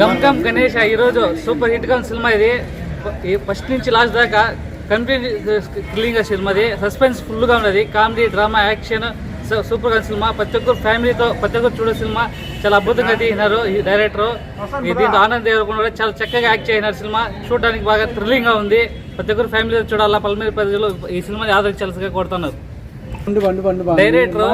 Gum Gam Ganesh ఈరోజు super హిట్గా ఉన్న cinema ఇది. ఫస్ట్ నుంచి లాస్ట్ దాకా కంప్లీట్ థ్రిల్లింగ్ సినిమా ఇది సస్పెన్స్ ఫుల్గా ఉన్నది. కామెడీ డ్రామా యాక్షన్ సూపర్గా సినిమా. ప్రతి ఒక్కరు ఫ్యామిలీతో ప్రతి ఒక్కరు చూడే సినిమా. చాలా అద్భుతంగా తీసినారు ఈ డైరెక్టర్. దీంతో ఆనంద్ దేవరకొండ కూడా చాలా చక్కగా యాక్ట్ చేసినారు సినిమా. చూడడానికి బాగా థ్రిల్లింగ్గా ఉంది. ప్రతి ఒక్కరు ఫ్యామిలీతో చూడాలా? పల్లెమీద ప్రజలు ఈ సినిమాని ఆదరించాల్సిగా కోరుతున్నారు. డైరెక్టర్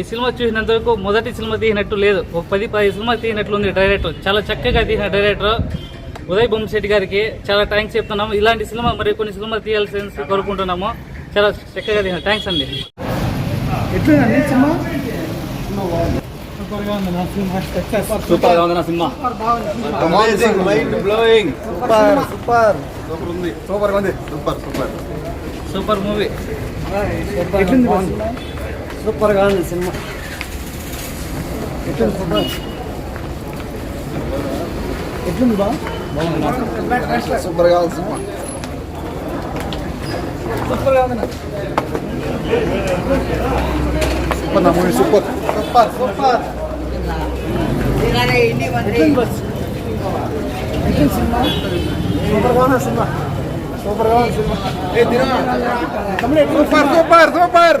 ఈ సినిమా చూసినంత వరకు మొదటి సినిమా తీసినట్టు లేదు. ఒక పది పది సినిమా తీసినట్లు ఉంది డైరెక్టర్ చాలా చక్కగా తీసిన డైరెక్టర్ ఉదయ్ బొమ్మశెట్టి గారికి చాలా థ్యాంక్స్ చెప్తున్నాము. ఇలాంటి సినిమా మరి కొన్ని సినిమా తీయాల్సి కోరుకుంటున్నాము. చాలా చక్కగా తీసిన. థ్యాంక్స్ అండి. సూపర్గా ఉంది నా cinema. Amazing mind blowing super super super ఉంది. సూపర్ ఉంది. సూపర్ సూపర్ సూపర్ మూవీ ఎట్లుంది బా సినిమా సూపర్గా ఉంది సినిమా ఎట్లుంది సూపర్ ఎట్లుంది బా సూపర్గా ఉంది సినిమా సూపర్గా ఉంది సూపర్ నా మూవీ సూపర్ సూపర్ సూపర్ ఎట్లుంది బస్ ఎట్లుంది సినిమా సూపర్గా ఉంది సినిమా సూపర్గా ఉంది సినిమా తమ్ముడు ఎట్లుంది సూపర్ సూపర్ సూపర్ బాబు ఎట్లుంది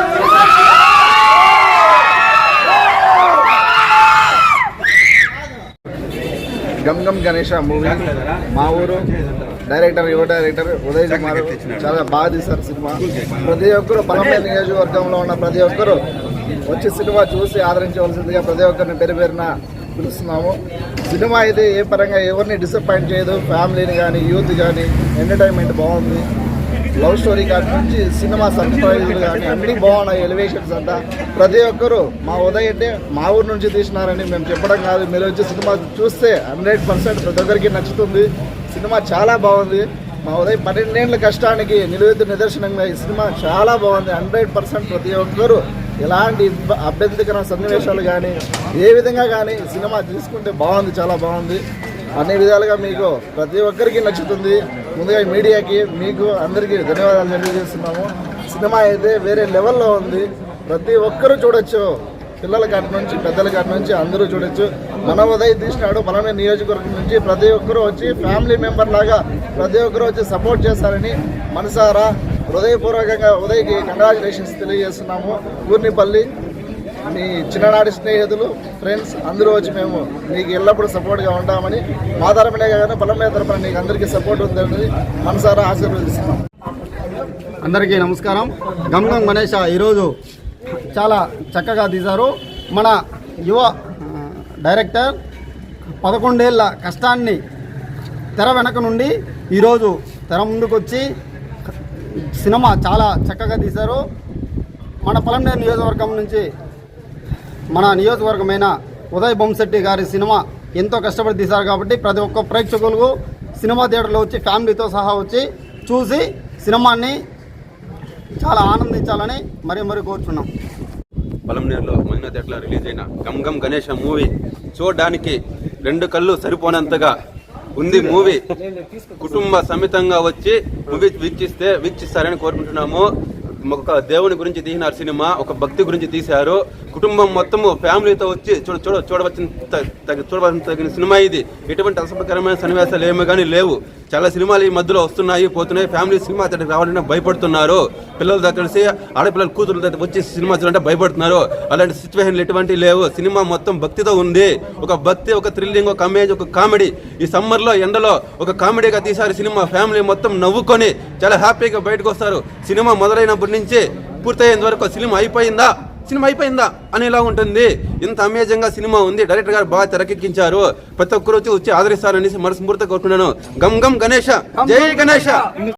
గమ్ గణేష మూవీ. మా ఊరు డైరెక్టర్ యువ డైరెక్టర్ ఉదయ్ కుమార్ చాలా బాగా తీశారు సినిమా. ప్రతి ఒక్కరు బలమైన నియోజకవర్గంలో ఉన్న ప్రతి ఒక్కరు వచ్చి సినిమా చూసి ఆదరించవలసిందిగా ప్రతి ఒక్కరిని పేరు పేరున పిలుస్తున్నాము. సినిమా అయితే ఏ పరంగా ఎవరిని డిసప్పాయింట్ చేయదు. ఫ్యామిలీని కానీ యూత్ కానీ ఎంటర్టైన్మెంట్ బాగుంది. లవ్ స్టోరీ కాడి నుంచి సినిమా సర్ప్రైజ్లు కానీ అన్నీ బాగున్నాయి ఎలివేషన్స్ అంతా. ప్రతి ఒక్కరు మా ఉదయ్ అంటే మా ఊరు నుంచి తీసినారని మేము చెప్పడం కాదు. మీరు వచ్చి సినిమా చూస్తే హండ్రెడ్ పర్సెంట్ ప్రతి ఒక్కరికి నచ్చుతుంది. సినిమా చాలా బాగుంది. మా ఉదయ్ పన్నెండేళ్ళ కష్టానికి నిలువెత్తు నిదర్శనంగా ఈ సినిమా చాలా బాగుంది. హండ్రెడ్ పర్సెంట్ ప్రతి ఒక్కరు ఎలాంటి అభ్యంతకర సన్నివేశాలు కానీ ఏ విధంగా కానీ సినిమా తీసుకుంటే బాగుంది చాలా బాగుంది. అన్ని విధాలుగా మీకు ప్రతి ఒక్కరికి నచ్చుతుంది. ముందుగా మీడియాకి మీకు అందరికీ ధన్యవాదాలు తెలియజేస్తున్నాము. సినిమా అయితే వేరే లెవెల్లో ఉంది. ప్రతి ఒక్కరూ చూడొచ్చు. పిల్లల కాటి నుంచి పెద్దల కాటి నుంచి అందరూ చూడొచ్చు. మన ఉదయ్ తీసినాడు మనమే నియోజకవర్గం నుంచి. ప్రతి ఒక్కరూ వచ్చి ఫ్యామిలీ మెంబర్ లాగా ప్రతి ఒక్కరూ వచ్చి సపోర్ట్ చేస్తారని మనసారా హృదయపూర్వకంగా ఉదయ్కి కంగ్రాచులేషన్స్ తెలియజేస్తున్నాము. ఊర్నిపల్లి మీ చిన్ననాటి స్నేహితులు ఫ్రెండ్స్ అందరూ వచ్చి మేము నీకు ఎల్లప్పుడూ సపోర్ట్గా ఉంటామని మా తరపునే కానీ పొలం మీద తరపున నీకు అందరికీ సపోర్ట్ ఉందని మనసారా ఆశీర్వదిస్తున్నాం. అందరికీ నమస్కారం. గంగం గణేష ఈరోజు చాలా చక్కగా తీశారు. మన యువ డైరెక్టర్ పదకొండేళ్ళ కష్టాన్ని తెర వెనక నుండి ఈరోజు తెర ముందుకు వచ్చి సినిమా చాలా చక్కగా తీశారు. మన పొలంనేరు నియోజకవర్గం నుంచి మన నియోజకవర్గమైన ఉదయ్ బొంశెట్టి గారి సినిమా ఎంతో కష్టపడి తీశారు కాబట్టి ప్రతి ఒక్క ప్రేక్షకులు సినిమా థియేటర్లో వచ్చి ఫ్యామిలీతో సహా వచ్చి చూసి సినిమాని చాలా ఆనందించాలని మరీ మరీ కోరుచున్నాం. పొలంనేరులో మహిళ థియేటర్లో రిలీజ్ అయిన గమ్ గమ్ గణేష మూవీ చూడడానికి రెండు కళ్ళు సరిపోనంతగా ఉంది మూవీ. కుటుంబ సమితంగా వచ్చి మూవీ వీక్షిస్తే వీక్షిస్తారని కోరుకుంటున్నాము. ఒక దేవుని గురించి తీసినారు సినిమా ఒక భక్తి గురించి తీశారు. కుటుంబం మొత్తము ఫ్యామిలీతో వచ్చి చూడ చూడ చూడవచ్చిన చూడవలసిన తగిన సినిమా ఇది. ఎటువంటి అసభ్యకరమైన సన్నివేశాలు ఏమో కానీ లేవు. చాలా సినిమాలు ఈ మధ్యలో వస్తున్నాయి పోతున్నాయి. ఫ్యామిలీ సినిమా అతడికి రావాలంటే భయపడుతున్నారు. పిల్లలు కలిసి ఆడపిల్లల కూతురులతో వచ్చి సినిమా చూడాలంటే భయపడుతున్నారు. అలాంటి సిచ్యువేషన్లు ఎటువంటి లేవు. సినిమా మొత్తం భక్తితో ఉంది. ఒక భక్తి ఒక థ్రిల్లింగ్ ఒక అమేజ్ ఒక కామెడీ. ఈ సమ్మర్లో ఎండలో ఒక కామెడీగా తీశారు సినిమా. ఫ్యామిలీ మొత్తం నవ్వుకొని చాలా హ్యాపీగా బయటకు వస్తారు. సినిమా మొదలైనప్పటి నుంచి పూర్తయ్యేంత వరకు సినిమా అయిపోయిందా? సినిమా అయిపోయిందా అనేలా ఉంటుంది. ఇంత అమేజింగ్ సినిమా ఉంది. డైరెక్టర్ గారు బాగా తెరకెక్కించారు. ప్రతి ఒక్కరు వచ్చి వచ్చి ఆదరిస్తారనేసి మనస్ఫూర్తిగా కోరుకున్నాను గమ్ గమ్ గణేష. జై గణేష.